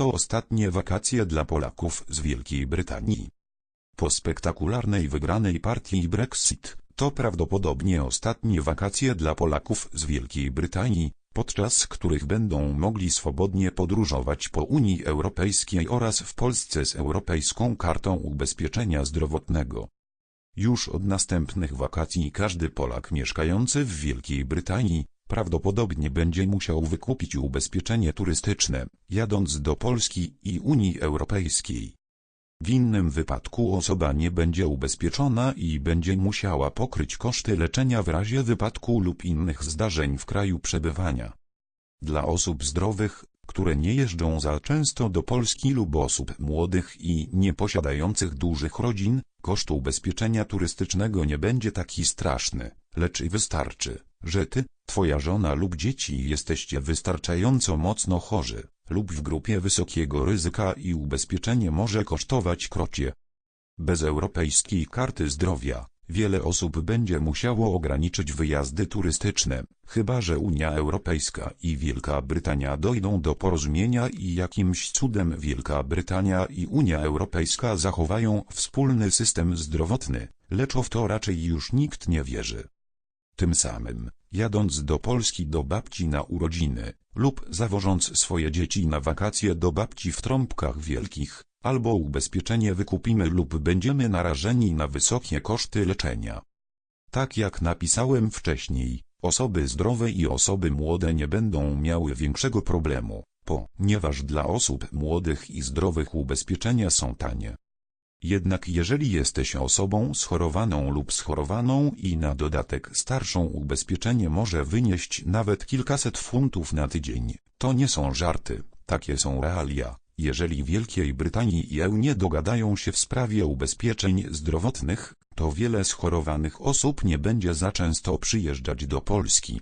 To ostatnie wakacje dla Polaków z Wielkiej Brytanii. Po spektakularnej wygranej partii Brexit, to prawdopodobnie ostatnie wakacje dla Polaków z Wielkiej Brytanii, podczas których będą mogli swobodnie podróżować po Unii Europejskiej oraz w Polsce z Europejską Kartą Ubezpieczenia Zdrowotnego. Już od następnych wakacji każdy Polak mieszkający w Wielkiej Brytanii prawdopodobnie będzie musiał wykupić ubezpieczenie turystyczne, jadąc do Polski i Unii Europejskiej. W innym wypadku osoba nie będzie ubezpieczona i będzie musiała pokryć koszty leczenia w razie wypadku lub innych zdarzeń w kraju przebywania. Dla osób zdrowych, które nie jeżdżą za często do Polski lub osób młodych i nieposiadających dużych rodzin, koszt ubezpieczenia turystycznego nie będzie taki straszny, lecz wystarczy, że ty, twoja żona lub dzieci jesteście wystarczająco mocno chorzy, lub w grupie wysokiego ryzyka i ubezpieczenie może kosztować krocie. Bez europejskiej karty zdrowia, wiele osób będzie musiało ograniczyć wyjazdy turystyczne, chyba że Unia Europejska i Wielka Brytania dojdą do porozumienia i jakimś cudem Wielka Brytania i Unia Europejska zachowają wspólny system zdrowotny, lecz w to raczej już nikt nie wierzy. Tym samym, jadąc do Polski do babci na urodziny, lub zawożąc swoje dzieci na wakacje do babci w trąbkach wielkich, albo ubezpieczenie wykupimy lub będziemy narażeni na wysokie koszty leczenia. Tak jak napisałem wcześniej, osoby zdrowe i osoby młode nie będą miały większego problemu, ponieważ dla osób młodych i zdrowych ubezpieczenia są tanie. Jednak jeżeli jesteś osobą schorowaną lub schorowaną i na dodatek starszą ubezpieczenie może wynieść nawet kilkaset funtów na tydzień, to nie są żarty, takie są realia. Jeżeli Wielkiej Brytanii i EU nie dogadają się w sprawie ubezpieczeń zdrowotnych, to wiele schorowanych osób nie będzie za często przyjeżdżać do Polski.